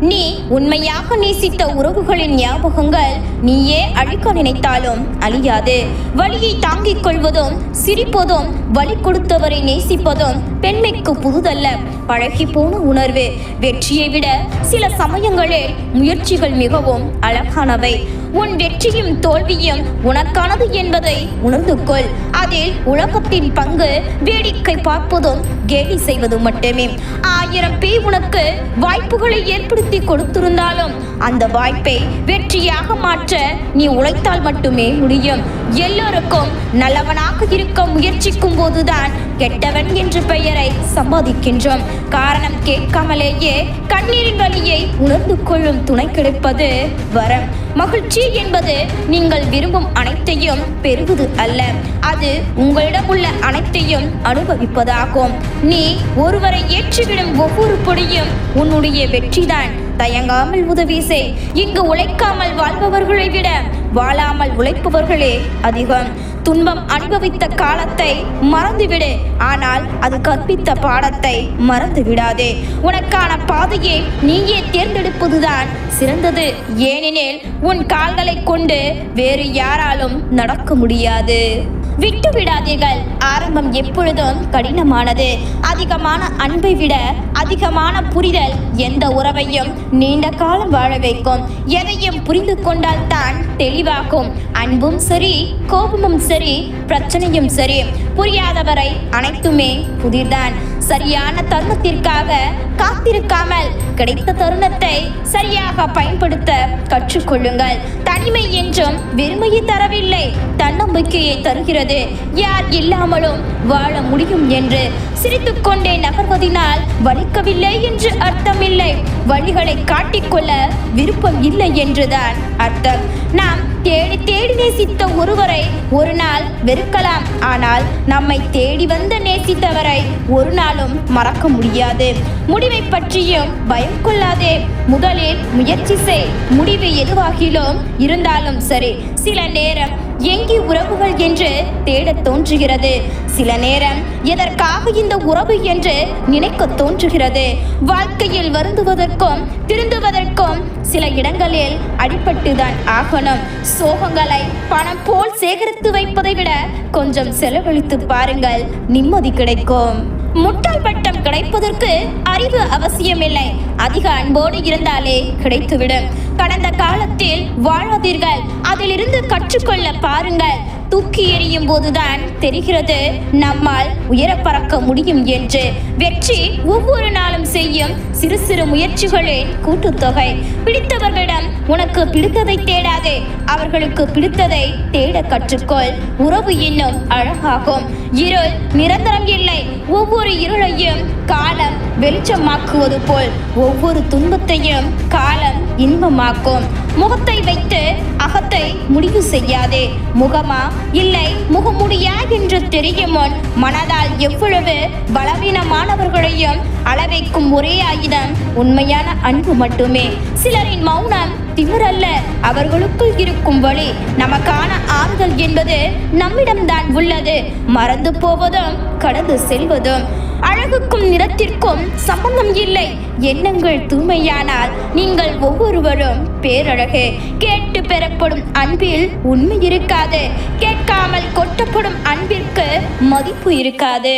நீ உண்மையாக நேசித்த உறவுகளின் ஞாபகங்கள் நீயே அழிக்க நினைத்தாலும் அழியாது. வலியை தாங்கிக் கொள்வதும் சிரிப்பதும் வலி கொடுத்தவரை நேசிப்பதும் பெண்மைக்கு புதுதல்ல. பழகி போன உணர்வு. வெற்றியை விட சில சமயங்களில் முயற்சிகள் மிகவும் அழகானவை. உன் வெற்றியும் தோல்வியும் உனக்கானது என்பதை உணர்ந்து கொள் அதில் உலகத்தின் பங்கு வேடிக்கை பார்ப்பதும் கேலி செய்வதும் மட்டுமே. ஆயிரம் பேர் உனக்கு வாய்ப்புகளை ஏற்படுத்தி கொடுத்திருந்தாலும் அந்த வாய்ப்பை வெற்றியாக மாற்ற நீ உழைத்தால் மட்டுமே முடியும். எல்லோருக்கும் நல்லவனாக இருக்க முயற்சிக்கும் போதுதான் கெட்டவன் என்ற பெயரை சம்பாதிக்கின்றோம். காரணம் கேட்காமலேயே கண்ணீரின் வழியை உணர்ந்து கொள்ளும் துணை கிடைப்பது வரம். மகிழ்ச்சி என்பது நீங்கள் விரும்பும் அனைத்தையும் பெறுவது அல்ல. அது உங்களிடம் உள்ள அனைத்தையும் அனுபவிப்பதாகும். நீ ஒருவரை ஏற்றிவிடும் ஒவ்வொரு பொடியும் உன்னுடைய வெற்றிதான். தயங்காமல் உதவி செய். இங்கு உழைக்காமல் வாழ்பவர்களை விட வாழாமல் உழைப்பவர்களே அதிகம். துன்பம் அனுபவித்த காலத்தை மறந்துவிடு. ஆனால் அது கற்பித்த பாடத்தை மறந்து விடாதே உனக்கான பாதையை நீயே தேர்ந்தெடுப்பதுதான் சிறந்தது. ஏனெனில் உன் கால்களை கொண்டு வேறு யாராலும் நடக்க முடியாது. விட்டு விடாதீர்கள் ஆரம்பம் எப்பொழுதும் கடினமானது. அதிகமான அன்பை விட அதிகமான புரிதல் எந்த உறவையும் நீண்ட காலம் வாழ வைக்கும். எதையும் புரிந்து கொண்டால் தான் தெளிவாகும். அன்பும் சரி கோபமும் சரி பிரச்சனையும் சரி. புரியாதவரை அனைத்துமே புதிர்தான். சரியான தருணத்திற்காக காத்திருக்காமல் கிடைத்த தருணத்தை சரியாக பயன்படுத்த கற்றுக்கொள்ளுங்கள். தனிமை என்றும் வெறுமையை தரவில்லை தன்னம்பிக்கையை தருகிறது. யார் இல்லாமலும் வாழ முடியும் என்று சிரித்துக்கொண்டே நகர்வதினால் வலிக்கவில்லை என்று அர்த்தமில்லை. வழிகளை காட்டிக்கொள்ள விருப்பம் இல்லை என்றுதான் அர்த்தம். நாம் தேடி தேடி நேசித்த ஒருவரை ஒரு நாள் வெறுக்கலாம். ஆனால் நம்மை தேடி வந்த நேசித்தவரை ஒரு நாளும் மறக்க முடியாது. முடி முடிவை பற்றியும் பயம் கொள்ளாதே. முதலில் முயற்சி செய். முடிவு எதுவாகிலும் இருந்தாலும் சரி. சில நேரம் எங்கி உறவுகள் என்று தேடத் தோன்றுகிறது. சில நேரம் எதற்காக இந்த உறவு என்று நினைக்க தோன்றுகிறது. வாழ்க்கையில் வருந்துவதற்கும் திருந்துவதற்கும் சில இடங்களில் அடிபட்டுதான் ஆகணும். சோகங்களை பணம் போல் சேகரித்து வைப்பதை விட கொஞ்சம் செலவழித்து பாருங்கள். நிம்மதி கிடைக்கும். முட்டாள் பட்டம் கிடைப்பதற்கு அறிவு அவசியமில்லை. அதிக அன்போடு இருந்தாலே கிடைத்துவிடும். கடந்த காலத்தில் வாழாதீர்கள் அதிலிருந்து கற்றுக்கொள்ள பாருங்கள். தூக்கி எறியும் போதுதான் தெரிகிறது. நம்மால் உயர பறக்க முடியும் என்று. வெற்றி ஒவ்வொரு நாளும் செய்யும் சிறு சிறு முயற்சிகளின் கூட்டுத்தொகை. பிடித்தவர்களிடம் உனக்கு பிடித்ததை தேடாதே. அவர்களுக்கு பிடித்ததை தேட கற்றுக்கொள். உறவு இன்னும் அழகாகும். இருள் நிரந்தரம் இல்லை. ஒவ்வொரு இருளையும் காலம் வெளிச்சமாக்குவது போல் ஒவ்வொரு துன்பத்தையும் காலம் இன்பமாக்கும். முகத்தை வைத்து அகத்தை முடிவு செய்யாதே. முகமா? இல்லை முகமுடியா என்று தெரியும் முன் மனதால் எவ்வளவு பலவீனமானவர்களையும் அளவைக்கும் ஒரே ஆயுதம் உண்மையான அன்பு மட்டுமே. சிலரின் மௌனம் திமிரல்ல. அவர்களுக்குள் இருக்கும் வழி நமக்கான ஆறுதல் என்பது நம்மிடம்தான் உள்ளது. மறந்து போவதும் கடந்து செல்வதும் அழகுக்கும் நிறத்திற்கும் சம்பந்தம் இல்லை. எண்ணங்கள் தூய்மையானால் நீங்கள் ஒவ்வொருவரும் பேரழகு. கேட்டு பெறப்படும் அன்பில் உண்மை இருக்காது. கேட்காமல் கொட்டப்படும் அன்பிற்கு மதிப்பு இருக்காது.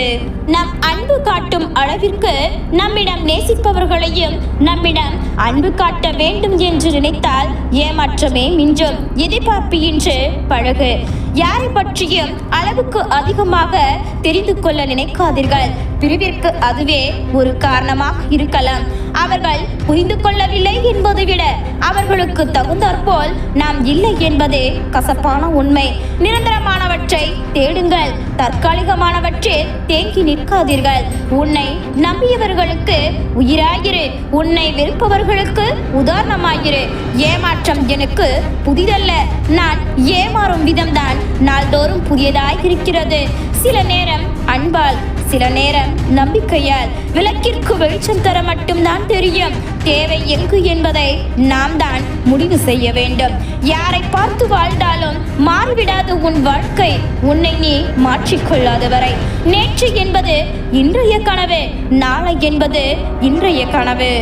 நம் அன்பு காட்டும் அளவிற்கு நம்மிடம் நேசிப்பவர்களையும் நம்மிடம் அன்பு காட்ட வேண்டும் என்று நினைத்தால் ஏமாற்றமே மிஞ்சும். எதிர்பார்ப்பு இன்று பழகு. யாரை பற்றியும் அளவுக்கு அதிகமாக தெரிந்து கொள்ள நினைக்காதீர்கள். பிரிவிற்கு அதுவே ஒரு காரணமாக இருக்கலாம். அவர்கள் புரிந்து கொள்ளவில்லை என்பதை விட அவர்களுக்கு தகுந்தாற்போல் நாம் இல்லை என்பதே கசப்பான உண்மை. நிரந்தரமானவற்றை தேடுங்கள். தற்காலிகமானவற்றில் தேங்கி நிற்காதீர்கள். உன்னை நம்பியவர்களுக்கு உயிராயிரு. உன்னை வெறுப்பவர்களுக்கு உதாரணமாயிரு. ஏமாற்றம் எனக்கு புதிதல்ல. நான் ஏமாறும் விதம்தான் நாள்தோறும் புதியதாய் இருக்கிறது சில நேரம் அன்பால் சில நேரம் நம்பிக்கையால் விளக்கிற்கு வெளிச்சம் தர மட்டும்தான் தெரியும். தேவை எங்கு என்பதை நாம் தான் முடிவு செய்ய வேண்டும். யாரை பார்த்து வாழ்ந்தாலும் மாறிவிடாது உன் வாழ்க்கை. உன்னை நீ மாற்றிக்கொள்ளாத வரை நேற்று என்பது இன்றைய கனவு நாளை என்பது இன்றைய கனவு.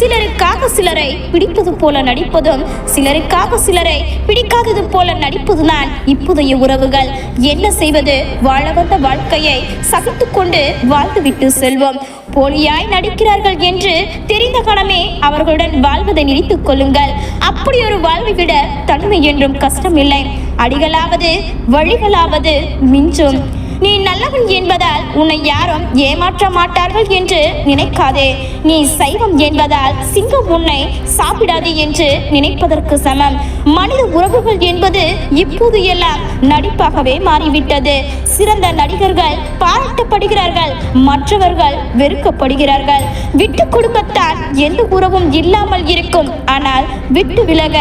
சிலருக்காக சிலரை பிடிப்பது போல நடிப்பதும் சிலருக்காக சிலரை பிடிக்காதது போல நடிப்பதுதான் இப்போதைய உறவுகள். என்ன செய்வது? வாழ வந்த வாழ்க்கையை சகித்து கொண்டு வாழ்ந்துவிட்டு செல்வோம். போலியாய் நடிக்கிறார்கள் என்று தெரிந்த கணமே அவர்களுடன் வாழ்வதை நினைத்துக் கொள்ளுங்கள். அப்படி ஒரு வாழ்வை விட தனிமை என்றும் கஷ்டமில்லை. அடிகளாவது வழிகளாவது மிஞ்சும். நீ நல்லவன் என்பதால் உன்னை யாரும் ஏமாற்ற மாட்டார்கள் என்று நினைக்காதே. நீ சைவம் என்பதால் சிங்கம் உன்னை சாப்பிடாது என்று நினைப்பதற்கு சமம். மனித உறவுகள் என்பது இப்போது எல்லாம் நடிப்பாகவே மாறிவிட்டது. சிறந்த நடிகர்கள் பாராட்டப்படுகிறார்கள் மற்றவர்கள் வெறுக்கப்படுகிறார்கள். விட்டு கொடுக்கத்தான் எந்த உறவும் இல்லாமல் இருக்கும். ஆனால் விட்டு விலக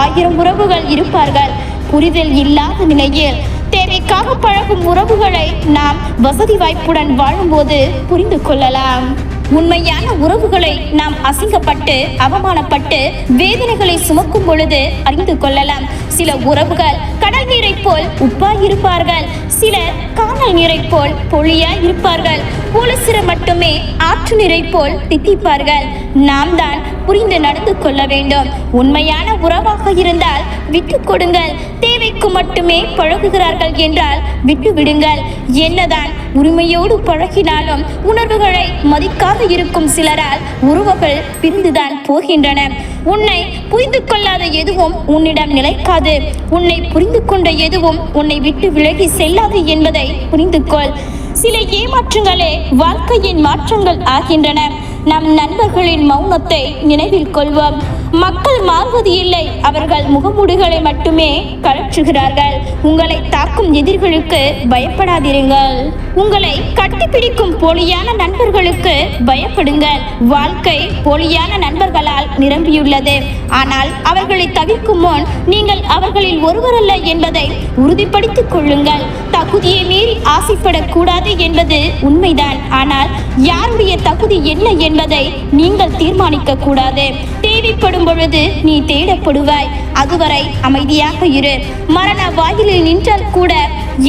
ஆயிரம் உறவுகள் இருப்பார்கள். புரிதல் இல்லாத நிலையில் தேவைக்காக பழகும் உறவுகளை நாம் வசதி வாய்ப்புடன் வாழும்போது புரிந்து கொள்ளலாம். உண்மையான உறவுகளை நாம் அசிங்கப்பட்டு அவமானப்பட்டு வேதனைகளை சுமக்கும் பொழுது அறிந்து கொள்ளலாம். சில உறவுகள் நீரை போல் உப்பாய் இருப்பார்கள் சிலர் காணல் நீரை போல் பொழியாய் இருப்பார்கள் ஒரு சிலர் மட்டுமே ஆற்று நீரை போல் தித்திப்பார்கள். நாம் தான் புரிந்து நடந்து கொள்ள வேண்டும். உண்மையான உறவாக இருந்தால் விட்டு கொடுங்கள். தேவைக்கு மட்டுமே பழகுகிறார்கள் என்றால் விட்டு விடுங்கள் என்னதான் உரிமையோடு பழகினாலும் உணர்வுகளை மதிக்காத இருக்கும் சிலரால் உறவுகள் பிரிந்துதான் போகின்றன. உன்னை புரிந்து கொள்ளாத எதுவும் உன்னிடம் நிலைக்காது. உன்னை புரிந்து கொண்ட எதுவும் உன்னை விட்டு விலகி செல்லாது என்பதை புரிந்து கொள். சில ஏமாற்றங்களே வாழ்க்கையின் மாற்றங்கள் ஆகின்றன. நம் நண்பர்களின் மௌனத்தை நினைவில் கொள்வோம். மக்கள் மாறுவது இல்லை. அவர்கள் முகமூடிகளை மட்டுமே கழற்றுகிறார்கள். உங்களை தாக்கும் எதிர்களுக்கு பயப்படாதிருங்கள். உங்களை கட்டிப்பிடிக்கும் போலியான நண்பர்களுக்கு பயப்படுங்கள். வாழ்க்கை போலியான நண்பர்களால் நிரம்பியுள்ளது. ஆனால் அவர்களை தவிர்க்கும் முன் நீங்கள் அவர்களில் ஒருவரல்ல என்பதை உறுதிப்படுத்திக் கொள்ளுங்கள். தகுதியை மீறி ஆசைப்படக்கூடாது என்பது உண்மைதான். ஆனால் யாருடைய தகுதி என்ன என்பதை நீங்கள் தீர்மானிக்க கூடாது தேவைப்படும் பொழுது நீ தேடப்படுவாய். அதுவரை அமைதியாக இரு. மரண வாயிலில் நின்றால் கூட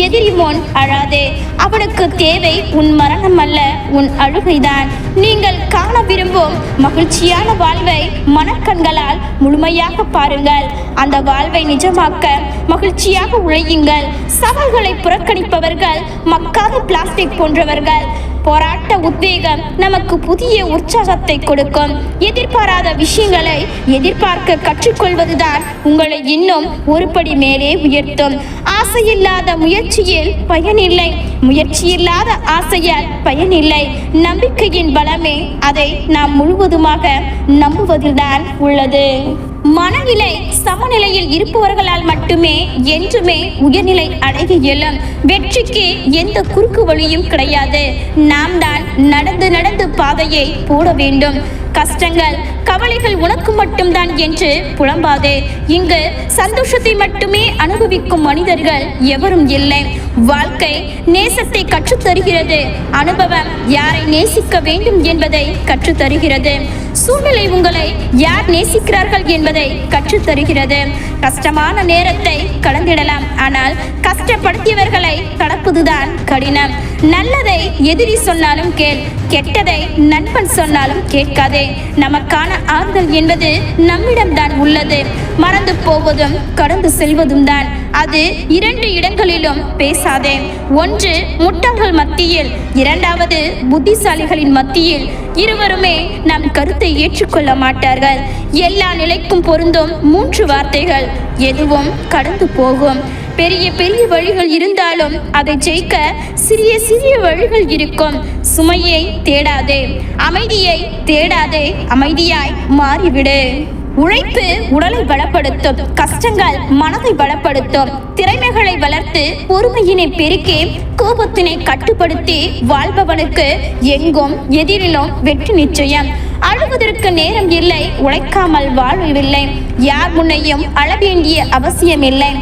எதிரி முன் அழாதே. அவனுக்கு தேவை உன் மரணம் அல்ல உன் அழுகைதான். நீங்கள் காண விரும்பும் மகிழ்ச்சியான வாழ்வை மனக்கண்களால் முழுமையாக பாருங்கள். அந்த வாழ்வை நிஜமாக்க மகிழ்ச்சியாக உழையுங்கள். சவால்களை புறக்கணிப்பவர்கள் மக்காத பிளாஸ்டிக் போன்றவர்கள். போராட்ட உத்வேகம் நமக்கு புதிய உற்சாகத்தை கொடுக்கும். எதிர்பாராத விஷயங்களை எதிர்பார்க்க கற்றுக்கொள்வதுதான் உங்களை இன்னும் ஒரு படி மேலே உயர்த்தும். ஆசையில்லாத முயற்சியில் பயனில்லை. முயற்சியில்லாத ஆசையால் பயனில்லை. நம்பிக்கையின் பலமே அதை நாம் முழுவதுமாக நம்புவதில்தான் உள்ளது. மனநிலை சமநிலையில் இருப்பவர்களால் மட்டுமே என்றுமே உயர்நிலை அடைய இயலும். வெற்றிக்கு எந்த குறுக்கு வழியும் கிடையாது. நாம் தான் நடந்து நடந்து பாதையை போட வேண்டும். கஷ்டங்கள் கவலைகள் உனக்கு மட்டும்தான் என்று புலம்பாதே. இங்கு சந்தோஷத்தை மட்டுமே அனுபவிக்கும் மனிதர்கள் எவரும் இல்லை. வாழ்க்கை நேசத்தை கற்றுத்தருகிறது. அனுபவம் யாரை நேசிக்க வேண்டும் என்பதை கற்றுத்தருகிறது. சூழ்நிலை உங்களை யார் நேசிக்கிறார்கள் என்பதை கற்றுத்தருகிறது. கஷ்டமான நேரத்தை கலந்திடலாம் ஆனால் கஷ்டப்படுத்தியவர்களை கடப்பதுதான் கடினம். நல்லதை எதிரி சொன்னாலும் கேள் கெட்டதை நண்பன் சொன்னாலும் கேட்காதே. நமக்கான ஆறுதல் என்பது நம்மிடம்தான் உள்ளது. மறந்து போவதும் கடந்து செல்வதும் தான் அது இரண்டு இடங்களிலும் பேசாதே. ஒன்று முட்டாள்கள் மத்தியில் இரண்டாவது புத்திசாலிகளின் மத்தியில். இருவருமே நம் கருத்தை ஏற்றுக்கொள்ள மாட்டார்கள். எல்லா நிலைக்கும் பொருந்தும் மூன்று வார்த்தைகள். எதுவும் கடந்து போகும். பெரிய பெரிய வழிகள் இருந்தாலும் அதை ஜெயிக்க சிறிய சிறிய வழிகள் இருக்கும். சுமையை தேடாதே. அமைதியை தேடாதே. அமைதியாய் மாறிவிடு. உழைப்பு உடலை பலப்படுத்தும் கஷ்டங்கள் மனதை பலப்படுத்தும் திறமைகளை வளர்த்து பொறுமையினை பெருக்கி கோபத்தினை கட்டுப்படுத்தி வாழ்பவனுக்கு எங்கும் எதிரிலும் வெற்றி நிச்சயம். அழுவதற்கு நேரம் இல்லை உழைக்காமல் வாழவில்லை. யார் முன்னையும் அழ வேண்டிய அவசியமில்லை.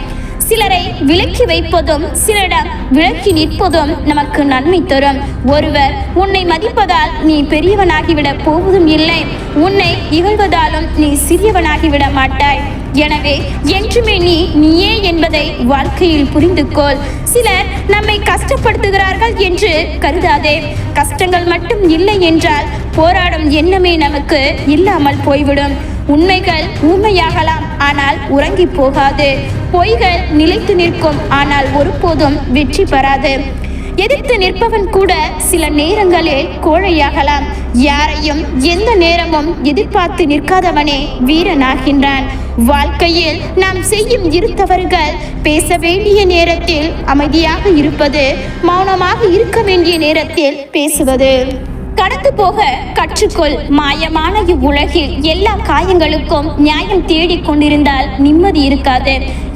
சிலரை விலக்கி வைப்பதும் சிலரிடம் விலக்கி நிற்பதும் நமக்கு நன்மை தரும். ஒருவர் உன்னை மதிப்பதால் நீ பெரியவனாகிவிட போவதும் இல்லை. உன்னை இகழ்வதாலும் நீ சிறியவனாகிவிட மாட்டாய். எனவே என்றுமே நீ நீயே என்பதை வாழ்க்கையில் புரிந்து கொள் சிலர் நம்மை கஷ்டப்படுத்துகிறார்கள் என்று கருதாதே. கஷ்டங்கள் மட்டும் இல்லை என்றால் போராடும் எண்ணமே நமக்கு இல்லாமல் போய்விடும். உண்மைகள் ஊமையாகலாம் ஆனால் உறங்கி போகாது. பொய்கள் நிலைத்து நிற்கும். ஆனால் ஒருபோதும் வெற்றி பெறாது. எதிர்த்து நிற்பவன் கூட சில நேரங்களில் கோழையாகலாம். யாரையும் எந்த நேரமும் எதிர்பார்த்து நிற்காதவனே வீரனாகின்றான். வாழ்க்கையில் நாம் செய்யும் இரு தவறுகள் பேச வேண்டிய நேரத்தில் அமைதியாக இருப்பது மௌனமாக இருக்க வேண்டிய நேரத்தில் பேசுவது. கடந்து போக கற்றுக்கொள். மாயமான இவ்வுலகில் எல்லா காயங்களுக்கும் நியாயம் தேடிக் கொண்டிருந்தால் நிம்மதி இருக்காது.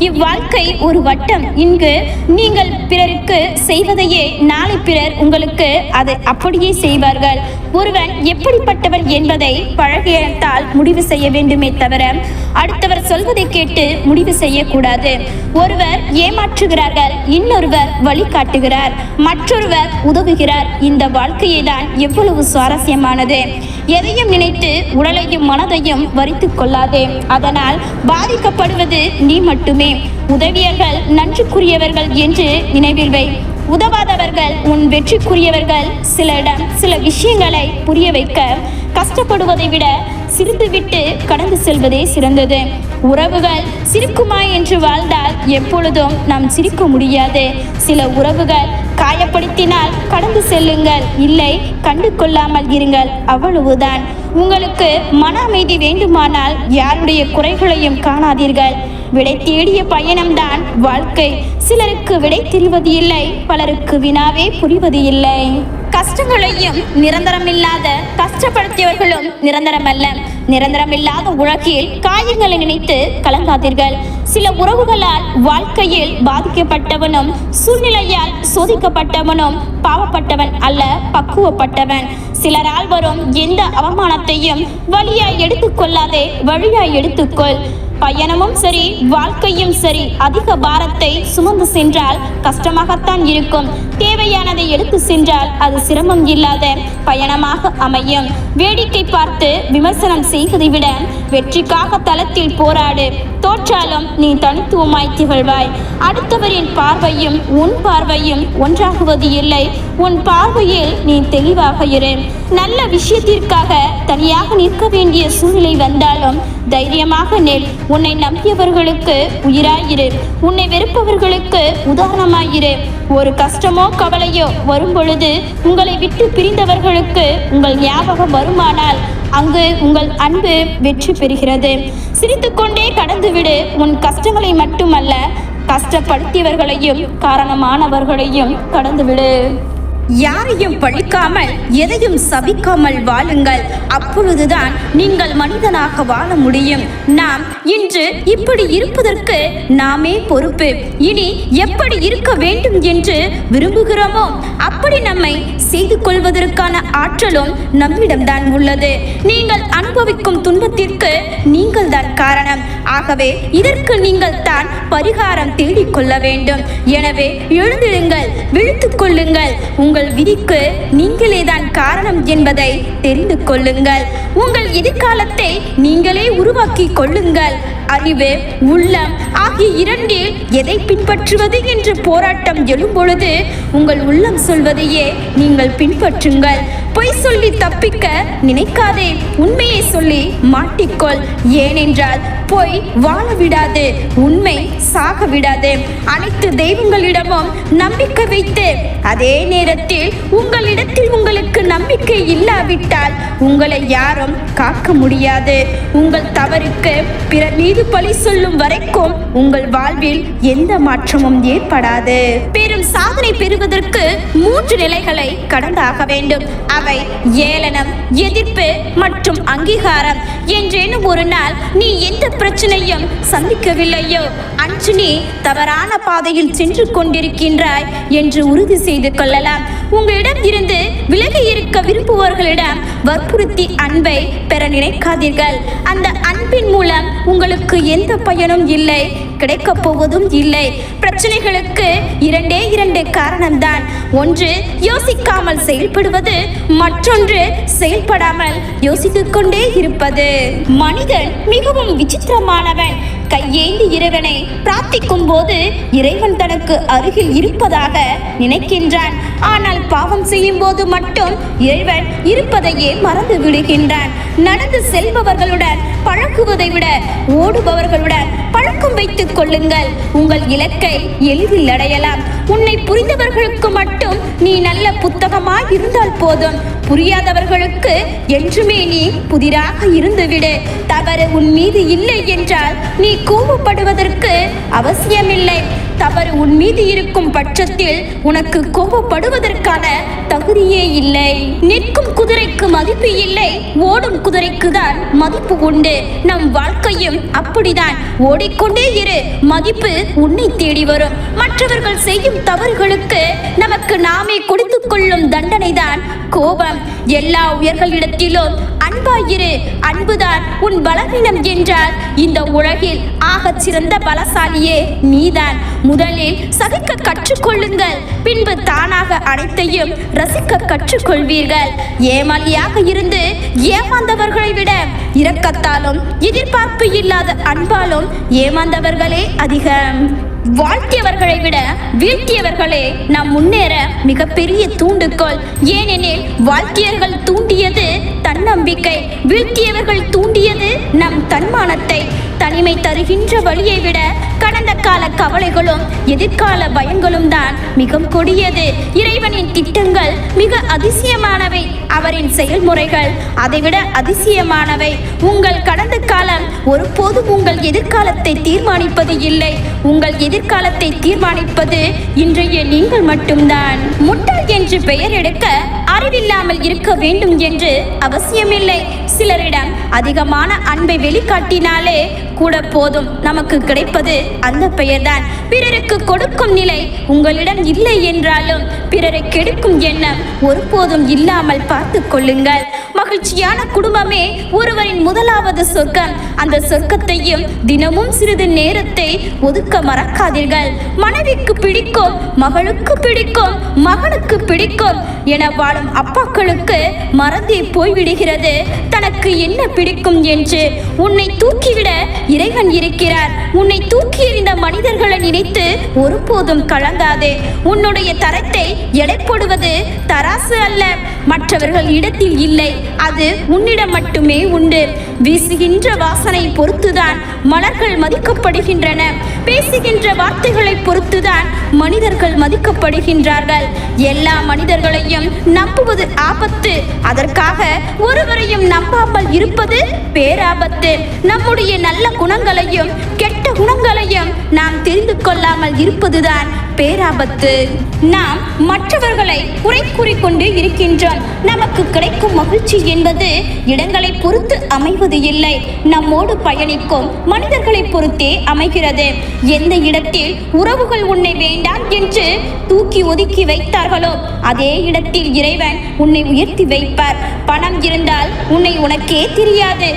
இவ்வாழ்க்கை ஒரு வட்டம். இங்கு நீங்கள் பிறருக்கு செய்வதையே நாளை பிறர் உங்களுக்கு அதை அப்படியே செய்வார்கள். ஒருவன் எப்படிப்பட்டவன் என்பதை பழகியத்தால் முடிவு செய்ய வேண்டுமே தவிர அடுத்தவர் சொல்வதை கேட்டு முடிவு செய்யக்கூடாது. ஒருவர் ஏமாற்றுகிறார்கள் இன்னொருவர் வழிகாட்டுகிறார். மற்றொருவர் உதவுகிறார். இந்த வாழ்க்கையை தான் எவ்வளவு சுவாரஸ்யமானது. எதையும் நினைத்து உடலையும் மனதையும் வரித்து கொள்ளாதே. அதனால் பாதிக்கப்படுவது நீ மட்டுமே. உதவியர்கள் நன்றுக்குரியவர்கள் என்று நினைவில் வை. உதவாதவர்கள் உன் வெற்றிக்குரியவர்கள். சிலரிடம் சில விஷயங்களை புரிய வைக்க கஷ்டப்படுவதை விட சிரித்துவிட்டு கடந்து செல்வதே சிறந்தது. உறவுகள் சிரிக்குமா என்று வாழ்ந்தால் எப்பொழுதும் நாம் சிரிக்க முடியாது. சில உறவுகள் காயப்படுத்தினால் கடந்து செல்லுங்கள். இல்லை கண்டு கொள்ளாமல் இருங்கள். அவ்வளவுதான். உங்களுக்கு மன அமைதி வேண்டுமானால் யாருடைய குறைகளையும் காணாதீர்கள். விடை தேடிய பயணம்தான் வாழ்க்கை. சிலருக்கு விடை தெரிவது இல்லை பலருக்கு வினாவே புரிவது இல்லை. கஷ்டங்களையும் நிரந்தரமில்லாத கஷ்டப்படுத்தியவர்களும் நிரந்தரமல்ல. நிரந்தரமில்லாத உலகில் காயங்களை நினைத்து கலங்காதீர்கள். சில உறவுகளால் வாழ்க்கையில் பாதிக்கப்பட்டவனும் சூழ்நிலையால் சோதிக்கப்பட்டவனும் பாவப்பட்டவன் அல்ல பக்குவப்பட்டவன். சிலரால் வரும் எந்த அவமானத்தையும் வழியாய் எடுத்துக்கொள்ளாதே வழியாய் எடுத்துக்கொள். பயணமும் சரி வாழ்க்கையும் சரி அதிக பாரத்தை சுமந்து சென்றால் கஷ்டமாகத்தான் இருக்கும். தேவையானதை எடுத்து சென்றால் அது சிரமம் இல்லாத பயணமாக அமையும். வேடிக்கை பார்த்து விமர்சனம் செய்வதை விட வெற்றிக்காக தளத்தில் போராடு. தோற்றாலும் நீ தனித்துவமாய் திகழ்வாய். அடுத்தவரின் பார்வையும் உன் பார்வையும் ஒன்றாகுவது இல்லை. உன் பார்வையில் நீ தெளிவாக இரு. நல்ல விஷயத்திற்காக தனியாக நிற்க வேண்டிய சூழ்நிலை வந்தாலும் தைரியமாக நெல். உன்னை நம்பியவர்களுக்கு உயிராயிரு உன்னை வெறுப்பவர்களுக்கு உதாரணமாயிரு ஒரு கஷ்டமோ கவலையோ வரும் பொழுது உங்களை விட்டு பிரிந்தவர்களுக்கு உங்கள் ஞாபகம் வருமானால் அங்கு உங்கள் அன்பு வெற்றி பெறுகிறது. சிரித்துக்கொண்டே கடந்துவிடு. உன் கஷ்டங்களை மட்டுமல்ல கஷ்டப்படுத்தியவர்களையும் காரணமானவர்களையும் கடந்துவிடு. யாரையும் பழிக்காமல் எதையும் சபிக்காமல் வாழுங்கள். அப்பொழுதுதான் நீங்கள் மனிதனாக வாழ முடியும். நாம் இன்று இப்படி இருப்பதற்கு நாமே பொறுப்பு. இனி எப்படி இருக்க வேண்டும் என்று விரும்புகிறோமோ அப்படி நம்மை செய்து கொள்வதற்கான ஆற்றலும் நம்மிடம்தான் உள்ளது. நீங்கள் அனுபவிக்கும் துன்பத்திற்கு நீங்கள் தான் காரணம். ஆகவே இதற்கு நீங்கள் தான் பரிகாரம் தேடிக்கொள்ள வேண்டும். எனவே எழுந்திருங்கள் விழித்துக் கொள்ளுங்கள். உங்கள் விதிக்கு நீங்களே தான் காரணம் என்பதை தெரிந்து கொள்ளுங்கள். உங்கள் எதிர்காலத்தை நீங்களே உருவாக்கி கொள்ளுங்கள். அறிவு உள்ளம் ஆகிய இரண்டில் எதை பின்பற்றுவது என்ற போராட்டம் எழும்பொழுது உங்கள் உள்ளம் சொல்வதையே நீங்கள் பின்பற்றுங்கள். பொய் சொல்லி தப்பிக்க நினைக்காதே. உண்மையை சொல்லி மாட்டிக்கொள். ஏனென்றால் பொய் வாழ விடாது உண்மை சாக விடாது. அனைத்து தெய்வங்களிடமும் நம்பிக்கை வைத்து அதே நேரத்தில் உங்களிடத்தில் உங்களுக்கு நம்பிக்கை இல்லாவிட்டால் உங்களை யாரும் காக்க முடியாது. உங்கள் தவறுக்கு பிறர் மீது பழி சொல்லும் வரைக்கும் உங்கள் வாழ்வில் எந்த மாற்றமும் ஏற்படாது. பெரும் சாதனை பெறுவதற்கு மூன்று நிலைகளை கடந்தாக வேண்டும். அவை ஏளனம் எதிர்ப்பு மற்றும் அங்கீகாரம் என்றேனும் ஒரு நாள் நீ எந்த பிரச்சனையும் சந்திக்கவில்லையோ? அன்று நீ தவறான பாதையில் சென்று கொண்டிருக்கின்றாய் என்று உறுதி செய்து கொள்ளலாம். உங்களிடம் இருந்து விலகி இருக்க விரும்புவர்களிடம் வற்புறுத்தி அன்பை பெற நினைக்காதீர்கள். அந்த அன்பின் மூலம் உங்களுக்கு எந்த பயனும் இல்லை கிடைக்கப் போவதும் இல்லை. பிரச்சனைகளுக்கு இரண்டே இரண்டு காரணம்தான். ஒன்று யோசிக்காமல் செயல்படுவது. மற்றொன்று செயல்படாமல் யோசித்துக் கொண்டே இருப்பது. மனிதன் மிகவும் விசித்திரமானவன். கையேந்தி இறைவனை பிரார்த்திக்கும் போது இறைவன் தனக்கு அருகில் இருப்பதாக நினைக்கின்றான். ஆனால் பாவம் செய்யும் போது மட்டும் இறைவன் இருப்பதையே மறந்து விடுகின்றான். நடந்து செல்பவர்களுடன் பழகுவதை விட ஓடுபவர்களுடன் பழக்கம் வைத்துக் கொள்ளுங்கள். உங்கள் இலக்கை எளிதில் அடையலாம். உன்னை புரிந்தவர்களுக்கு மட்டும் நீ நல்ல புத்தகமாய் இருந்தால் போதும். புரியாதவர்களுக்கு என்றுமே நீ புதிராக இருந்துவிடு. தவறு உன் மீது இல்லை என்றால் நீ கோபப்படுவதற்கு அவசியமில்லை. தவறு உன் மீது இருக்கும் பட்சத்தில் உனக்கு கோபப்படுவதற்கான தகுதியே இல்லை. நிற்கும் குதிரைக்கு மதிப்பு இல்லை ஓடும் குதிரைக்கு தான் மதிப்பு உண்டு. நம் வாழ்க்கையும் அப்படிதான் ஓடிக்கொண்டே இரு மதிப்பு உன்னை தேடி வரும். மற்றவர்கள் செய்யும் தவறுகளுக்கு நமக்கு நாமே கொடுத்து கொள்ளும் தண்டனை தான் கோபம். எல்லா உயர்களிடத்திலும் அன்பாயிரு அன்புதான் உன் பலவீனம் என்றால் இந்த உலகில் ஆகச் சிறந்த பலசாலியே நீதான். முதலில் சகிக்க கற்றுக்கொள்ளுங்கள். பின்பு தானாக அனைத்தையும் ரசிக்க கற்றுக்கொள்வீர்கள். ஏமாளியாக இருந்து ஏமாந்தவர்களை விட இரக்கத்தாலும் எதிர்பார்ப்பு இல்லாத அன்பாலும் ஏமாந்தவர்களே அதிகம். வாழ்த்தியவர்களை விட வீழ்த்தியவர்களே நாம் முன்னேற மிகப்பெரிய தூண்டுகோல் ஏனெனில் வாழ்த்தியர்கள் தூண்டியது தன்னம்பிக்கை வீழ்த்தியவர்கள் தூண்டியது நம் தன்மானத்தை. தனிமை தருகின்ற வழியை விட கடந்த கால கவலைகளும் எதிர்கால பயங்களும் தான் மிக கொடியது. இறைவனின் திட்டங்கள் மிக அதிசயமானவை. அவரின் செயல்முறைகள் அதைவிட அதிசயமானவை. உங்கள் கடந்த காலம் ஒருபோதும் உங்கள் எதிர்காலத்தை தீர்மானிப்பது இல்லை. உங்கள் எதிர்காலத்தை தீர்மானிப்பது இன்றைய நீங்கள் மட்டும்தான். முட்டாள் என்று பெயர் எடுக்க அறிவில்லாமல் இருக்க வேண்டும் என்று அவசியமில்லை. சிலரிடம் அதிகமான அன்பை வெளிக்காட்டினாலே கூட போதும் நமக்கு கிடைப்பது அந்த பெயர்தான். பிறருக்கு கொடுக்கும் நிலை உங்களிடம் இல்லை என்றாலும் பிறரை கெடுக்கும் எண்ணம் ஒருபோதும் இல்லாமல் பார்த்து கொள்ளுங்கள். மகிழ்ச்சியான குடும்பமே ஒருவரின் முதலாவது சொர்க்கம். அந்த சொர்க்கத்தையும் தினமும் சிறிது நேரத்தை ஒதுக்க மறக்காதீர்கள். மனைவிக்கு பிடிக்கும் மகளுக்கு பிடிக்கும் மகனுக்கு பிடிக்கும் என வாழும் அப்பாக்களுக்கு மறந்தே போய்விடுகிறது. தனக்கு என்ன பிடிக்கும் என்று உன்னை தூக்கிவிட இறைவன் இருக்கிறார். உன்னை தூக்கி எறிந்த மனிதர்களை நினைத்து ஒருபோதும் கலங்காதே. உன்னுடைய தரத்தை எடை போடுவது தராசு அல்ல. மற்றவர்கள் இடத்தில் இல்லை. அது உன்னிடம் மட்டுமே உண்டு. வீசுகின்ற வாசனை பொறுத்துதான் மலர்கள் மதிக்கப்படுகின்றன. பேசுகின்ற வார்த்தைகளை பொறுத்துதான் மனிதர்கள் மதிக்கப்படுகின்றார்கள். எல்லா மனிதர்களையும் நம்புவது ஆபத்து. அதற்காக ஒருவரையும் நம்பாமல் இருப்பது பேராபத்து. நம்முடைய நல்ல குணங்களையும் கெட்ட குணங்களையும் நாம் தெரிந்து கொள்ளாமல் இருப்பதுதான் பேராபத்து. நாம் மற்றவர்களை குறை கூறிக்கொண்டு இருக்கின்றோம். நமக்கு கிடைக்கும் மகிழ்ச்சி என்பது இடங்களை பொறுத்து அமைவது இல்லை. நம்மோடு பயணிக்கும் மனிதர்களை பொறுத்தே அமைகிறது. எந்த இடத்தில் உறவுகள் உன்னை வேண்டாம் என்று தூக்கி ஒதுக்கி வைத்தார்களோ அதே இடத்தில் இறைவன் உன்னை உயர்த்தி வைப்பார். பணம் இருந்தால் உன்னை உனக்கே தெரியாது.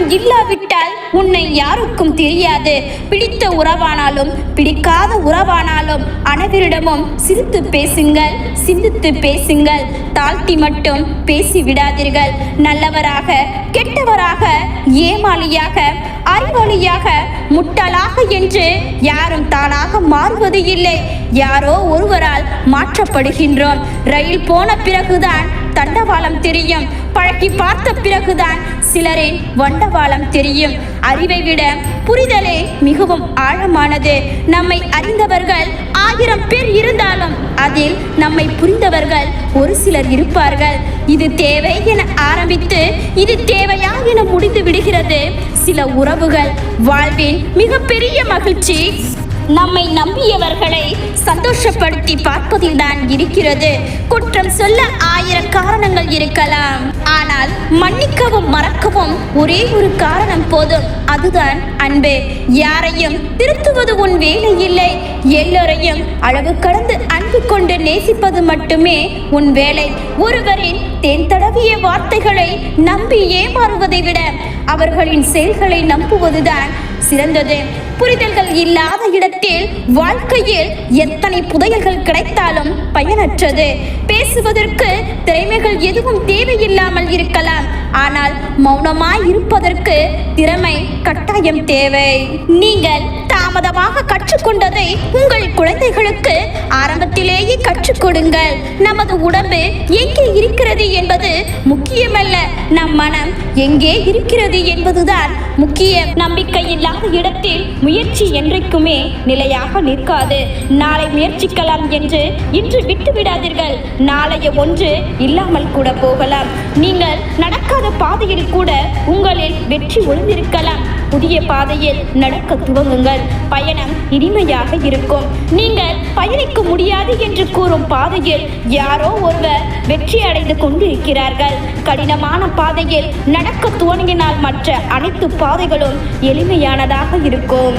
நான் இல்லாவிட்டால் உன்னை யாருக்கும் தெரியாது. பிடித்த உறவானாலும் பிடிக்காத உறவானாலும் அனைவரிடமும் சிரித்து பேசுங்கள் சிந்தித்து பேசுங்கள். தாழ்த்தி மட்டும் பேசிவிடாதீர்கள் நல்லவராக கெட்டவராக ஏமாளியாக அறிவாளியாக முட்டாளாக என்று யாரும் தானாக மாறுவது இல்லை யாரோ ஒருவரால் மாற்றப்படுகின்றோம். ரயில் போன பிறகுதான் தண்டவாளம் தெரியும். பழக்கி பார்த்த பிறகுதான் சிலரின் வண்டவாளம் தெரியும். அறிவை விட புரிதலே மிகவும் ஆழமானது. நம்மை அறிந்தவர்கள் ஆயிரம் பேர் இருந்தாலும் அதில் நம்மை புரிந்தவர்கள் ஒரு சிலர் இருப்பார்கள். இது தேவை என ஆரம்பித்து இது தேவையா என முடிந்து விடுகிறது. சில உறவுகள் வாழ்வின் மிகப்பெரிய மகிழ்ச்சி. நம்மை நம்பியவர்களை சந்தோஷப்படுத்தி பார்ப்பதில்தான் இருக்கிறது. குற்றம் சொல்ல ஆயிரம் காரணங்கள் இருக்கலாம். ஆனால் மன்னிக்கவும் மறக்கவும் ஒரே ஒரு காரணம் போதும். அதுதான் அன்பு. யாரையும் திருத்துவது உன் வேலை இல்லை. எல்லோரையும் அளவு கடந்து அன்பு கொண்டு நேசிப்பது மட்டுமே உன் வேலை. ஒருவரின் தேன் தடவிய வார்த்தைகளை நம்பி ஏமாறுவதை விட அவர்களின் செயல்களை நம்புவதுதான் சிறந்தது. புரிதல்கள் இல்லாத இடத்தில் வாழ்க்கையில் எத்தனை புதையல்கள் கிடைத்தாலும் பயனற்றது. பேசுவதற்கு திறமைகள் எதுவும் தேவையில்லாமல் இருக்கலாம். ஆனால் மௌனமாய் இருப்பதற்கு திறமை கட்டாயம் தேவை. நீங்கள் தாமதமாக கற்றுக்கொண்டதை உங்கள் குழந்தைகளுக்கு ஆரம்பத்திலேயே கற்றுக் கொடுங்கள் நமது உடம்பு எங்கே இருக்கிறது என்பது முக்கியமல்ல. நம் மனம் எங்கே இருக்கிறது என்பதுதான் முக்கியம் நம்பிக்கை இல்லாத இடத்தில் முயற்சி என்றைக்குமே நிலையாக நிற்காது. நாளை முயற்சிக்கலாம் என்று இன்று விட்டு விடாதீர்கள். நாளைய ஒன்று இல்லாமல் கூட போகலாம். நீங்கள் நடக்காத பாதையில் கூட உங்களில் வெற்றி ஒளிந்திருக்கலாம். புதிய பாதையில் நடக்க துவங்குங்கள். பயணம் இனிமையாக இருக்கும். நீங்கள் பயணிக்க முடியாது என்று கூறும் பாதையில் யாரோ ஒருவர் வெற்றி அடைந்து கொண்டிருக்கிறார்கள். கடினமான பாதையில் நடக்க துவங்கினால் மற்ற அனைத்து பாதைகளும் எளிமையானதாக இருக்கும்.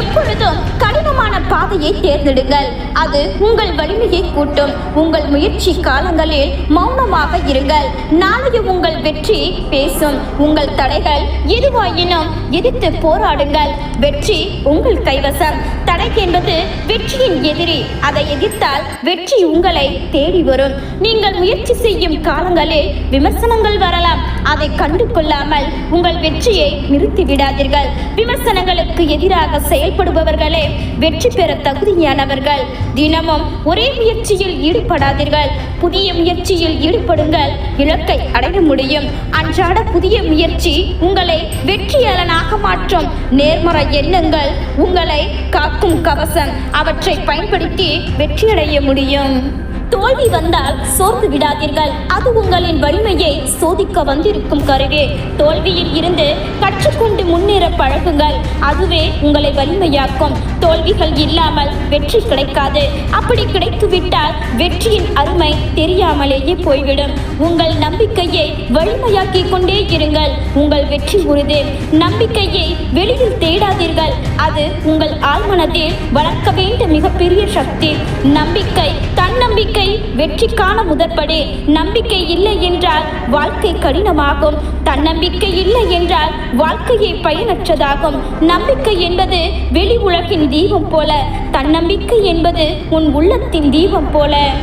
எப்பொழுதும் கடின சுகமான பாதையை தேர்ந்தெடுங்கள். அது உங்கள் வலிமையை கூட்டும். உங்கள் முயற்சி காலங்களில் மௌனமாக இருங்கள். நாளைய உங்கள் வெற்றி பேசும். உங்கள் தடைகள் எதுவாயினும் எதிர்த்து போராடுங்கள். வெற்றி உங்கள் கைவசம். தடை என்பது வெற்றியின் எதிரி. அதை எதிர்த்தால் வெற்றி உங்களை தேடி வரும். நீங்கள் முயற்சி செய்யும் காலங்களில் விமர்சனங்கள் வரலாம். அதை கண்டு கொள்ளாமல் உங்கள் வெற்றியை நிறுத்திவிடாதீர்கள். விமர்சனங்களுக்கு எதிராக செயல்படுபவர்களே வெற்றி பெற தகுதியானவர்கள். தினமும் ஒரே முயற்சியில் ஈடுபடாதீர்கள். புதிய முயற்சியில் ஈடுபடுங்கள். இலக்கை அடைய முடியும். அன்றாட புதிய முயற்சி உங்களை வெற்றியாளனாக மாற்றும். நேர்மறை எண்ணங்கள் உங்களை காக்கும் கவசம். அவற்றை பயன்படுத்தி வெற்றியடைய முடியும். தோல்வி வந்தால் சோர்ந்து விடாதீர்கள். அது உங்களின் வலிமையை சோதிக்க வந்திருக்கும் கருவே. தோல்வியில் இருந்து கற்றுக்கொண்டு முன்னேற பழகுங்கள். அதுவே உங்களை வலிமையாக்கும். தோல்விகள் இல்லாமல் வெற்றி கிடைக்காது. அப்படி கிடைத்துவிட்டால் வெற்றியின் அருமை தெரியாமலேயே போய்விடும். உங்கள் நம்பிக்கையை வலிமையாக்கி கொண்டே இருங்கள். உங்கள் வெற்றி உறுதி. நம்பிக்கையை வெளியில் தேடாதீர்கள். அது உங்கள் ஆழ்மனதில் வளர்க்க வேண்டிய மிகப்பெரிய சக்தி. நம்பிக்கை தன்னம்பிக்கை வெற்றிக்கான முதற்படி. நம்பிக்கை இல்லை என்றால் வாழ்க்கை கடினமாகும். தன்னம்பிக்கை இல்லை என்றால் வாழ்க்கையை பயனற்றதாகும். நம்பிக்கை என்பது வெளி உலகின் தீபம் போல. தன்னம்பிக்கை என்பது உன் உள்ளத்தின் தீபம் போல.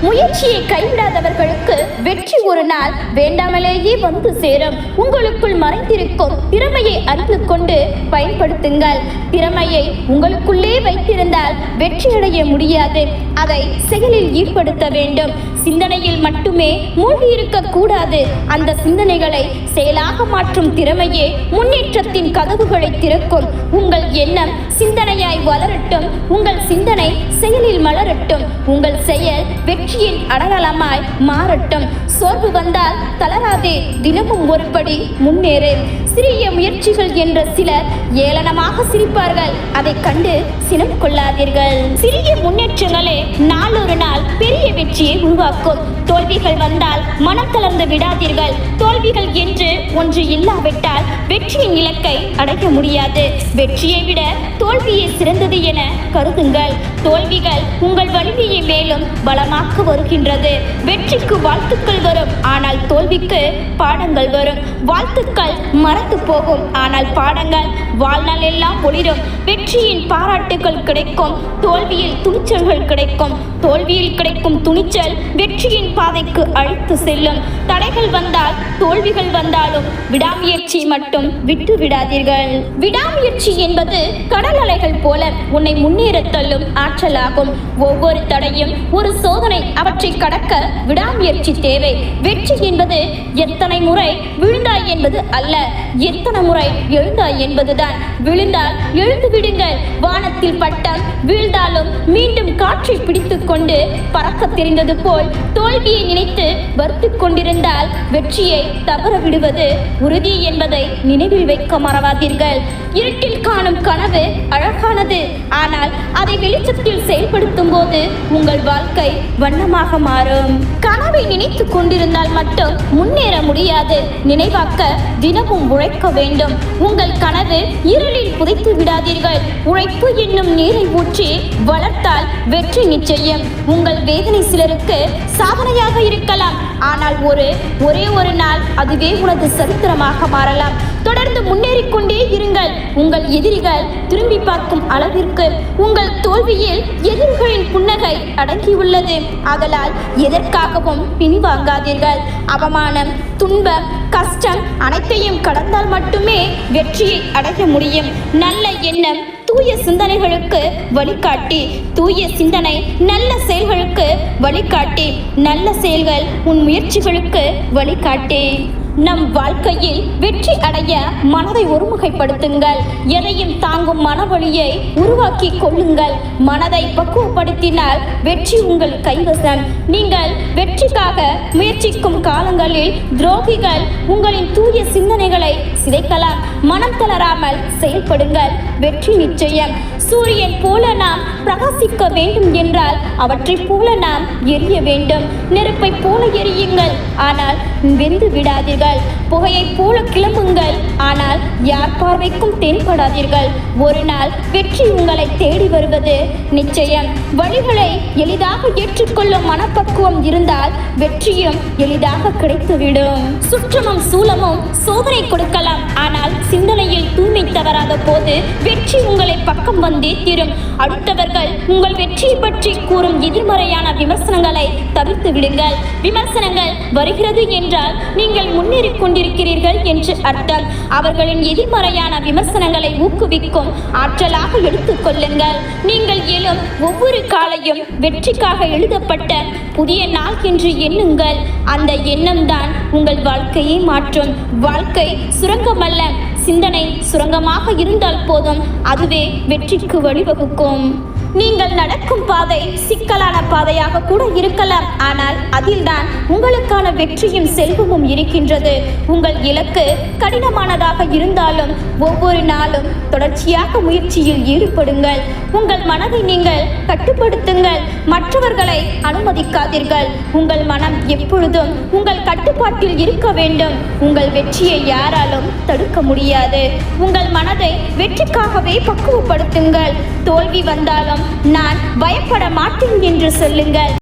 முயற்சியை கைவிடாதவர்களுக்கு வெற்றி ஒரு நாள் வேண்டாமலேயே வந்து சேரும். உங்களுக்குள் மறைந்திருக்கும் திறமையை அறிந்து கொண்டு பயன்படுத்துங்கள். திறமையை உங்களுக்குள்ளே வைத்திருந்தால் வெற்றியடைய முடியாது. அதை செயலில் ஈடுபடுத்த வேண்டும். சிந்தனையில் மட்டுமே மூழ்கியிருக்க கூடாது. அந்த சிந்தனைகளை செயலாக மாற்றும் திறமையே முன்னேற்றத்தின் கதவுகளை திறக்கும். உங்கள் எண்ணம் சிந்தனையாய் வளரட்டும். உங்கள் சிந்தனை செயலில் மலரட்டும். உங்கள் செயல் வெற்றியின் அடையாளமாய் மாறட்டும். சோர்வு வந்தால் தளராதே. தினமும் ஒரு படி முன்னேறு சிறிய முயற்சிகள் என்ற சிலர் ஏளனமாக சிரிப்பார்கள். அதை கண்டு சினம் கொள்ளாதீர்கள். சிறிய முன்னேற்றங்களே நாளொரு நாள் பெரிய வெற்றியை உருவாக்கும். தோல்விகள் வந்தால் மனம் தளர்ந்து விடாதீர்கள். தோல்விகள் என்று ஒன்று இல்லாவிட்டால் வெற்றியின் இலக்கை அடைய முடியாது. வெற்றியை விட தோல்வியே சிறந்தது என கருதுங்கள். தோல்விகள் உங்கள் வலிமையை மேலும் பலமாக்க வருகின்றது. வெற்றிக்கு வாழ்த்துக்கள் வரும். ஆனால் தோல்விக்கு பாடங்கள் வரும். வாழ்த்துக்கள் மறந்து போகும். ஆனால் பாடங்கள் வாழ்நாள் எல்லாம் ஒளிரும். வெற்றியின் பாராட்டுகள் கிடைக்கும். தோல்வியில் துணிச்சல்கள் கிடைக்கும். தோல்வியில் கிடைக்கும் துணிச்சல் வெற்றியின் பாதைக்கு அழைத்து செல்லும். தடைகள் வந்தால் தோல்விகள் வந்தாலும் விடாமுயற்சி மட்டும் விட்டு விடாதீர்கள். விடாமுயற்சி என்பது கடல் அலைகள் போல உன்னை முன்னேற தள்ளும் ஆற்றலாகும். ஒவ்வொரு தடையும் ஒரு சோதனை. அவற்றை கடக்க விடாமுயற்சி தேவை. வெற்றி என்பது எத்தனை முறை விழுந்தாய் என்பது அல்ல. எத்தனை முறை எழுந்தாய் என்பதுதான். விழுந்தால் எழுந்து விடுங்கள். வானத்தில் பட்டம் வீழ்ந்தாலும் மீண்டும் காற்றை பிடித்து கொண்டு பறக்க தெரிந்தது போல் தோல்வியை நினைத்து வருத்து கொண்டிருந்தால் வெற்றியை தவற விடுவது உறுதி என்பதை நினைவில் வைக்க மறவாதீர்கள். இருட்டில் காணும் கனவு அழகானது. ஆனால் அதை வெளிச்சத்தில் செயல்படுத்தும் போது உங்கள் வாழ்க்கை வண்ணமாக மாறும். கனவை நினைத்து கொண்டிருந்தால் மட்டும் முன்னேற முடியாது. நினைவாக்க தினமும் உழைக்க வேண்டும். உங்கள் கனவு இருளில் புதைத்து விடாதீர்கள். உழைப்பு என்னும் நீரை ஊற்றி வளர்த்தால் வெற்றி நிச்சயம். உங்கள் வேதனை சிலருக்கு சாதனையாக இருக்கலாம். ஆனால் ஒரு ஒரே ஒரு நாள் அதுவே உனது சரித்திரமாக மாறலாம். தொடர்ந்து முன்னேறிக் கொண்டே இருங்கள். உங்கள் எதிரிகள் திரும்பி பார்க்கும் அளவிற்கு உங்கள் தோல்வியில் எதிரிகளின் புன்னகை அடங்கியுள்ளது. ஆதலால் எதற்காகவும் பின்வாங்காதீர்கள். அவமானம் துன்பம் கஷ்டம் அனைத்தையும் கடந்தால் மட்டுமே வெற்றியை அடைய முடியும். நல்ல எண்ணம் தூய சிந்தனைகளுக்கு வழிகாட்டி தூய சிந்தனை நல்ல செயல்களுக்கு வழிகாட்டி நல்ல செயல்கள் உன் முயற்சிகளுக்கு வழிகாட்டி. நம் வாழ்க்கையில் வெற்றி அடைய மனதை ஒருமுகைப்படுத்துங்கள். எதையும் தாங்கும் மனவழியை உருவாக்கி கொள்ளுங்கள். மனதை பக்குவப்படுத்தினால் வெற்றி உங்கள் கைவசம். நீங்கள் வெற்றிக்காக முயற்சிக்கும் காலங்களில் துரோகிகள் உங்களின் தூய சிந்தனைகளை சிதைக்கலாம். மனம் தளராமல் செயல்படுங்கள். வெற்றி நிச்சயம். சூரியன் போல நாம் பிரகாசிக்க வேண்டும் என்றால் அவற்றைப் போல நாம் எரிய வேண்டும். நெருப்பை போல எரியுங்கள். ஆனால் வெந்து விடாதீர்கள். புகையைப் போல கிளம்புங்கள். ஆனால் யார் பார்வைக்கும் தென்படாதீர்கள். ஒரு நாள் வெற்றி உங்களை தேடி வருவது நிச்சயம். வழிகளை எளிதாக ஏற்றுக்கொள்ளும் மனப்பக்குவம் இருந்தால் வெற்றியும் எளிதாக கிடைத்துவிடும். சுற்றமும் சூலமும் சோதனை கொடுக்கலாம். ஆனால் சிந்தனையில் தூய்மை தவறாத போது வெற்றி உங்களை பக்கம் வந்தே தீரும். அடுத்தவர்கள் உங்கள் வெற்றியை பற்றி கூறும் எதிர்மறையான விமர்சனங்களை தவிர்த்து விடுங்கள் விமர்சனங்கள் வருகிறது என்றால் நீங்கள் முன்னேறிக் கொண்டிருக்கிறீர்கள் என்று அர்த்தம். அவர்களின் எதிர்மறையான விமர்சனங்களை ஊக்குவிக்கும் ஆற்றலாக எடுத்துக் கொள்ளுங்கள். நீங்கள் எழும் ஒவ்வொரு காலையும் வெற்றிக்காக எழுதப்பட்ட புதிய நாள் என்று எண்ணுங்கள். அந்த எண்ணம்தான் உங்கள் வாழ்க்கையை மாற்றும். வாழ்க்கை சுரங்கமல்ல. சிந்தனை சுரங்கமாக இருந்தால் போதும். அதுவே வெற்றிக்கு வழிவகுக்கும். நீங்கள் நடக்கும் பாதை சிக்கலான பாதையாக கூட இருக்கலாம். ஆனால் அதில்தான் உங்களுக்கான வெற்றியும் செல்வமும் இருக்கின்றது. உங்கள் இலக்கு கடினமானதாக இருந்தாலும் ஒவ்வொரு நாளும் தொடர்ச்சியாக முயற்சியில் ஈடுபடுங்கள். உங்கள் மனதை நீங்கள் கட்டுப்படுத்துங்கள். மற்றவர்களை அனுமதிக்காதீர்கள். உங்கள் மனம் எப்பொழுதும் உங்கள் கட்டுப்பாட்டில் இருக்க வேண்டும். உங்கள் வெற்றியை யாராலும் தடுக்க முடியாது. உங்கள் மனதை வெற்றிக்காகவே பக்குவப்படுத்துங்கள். தோல்வி வந்தாலும் நான் பயப்பட மாட்டேன் என்று சொல்லுங்கள்.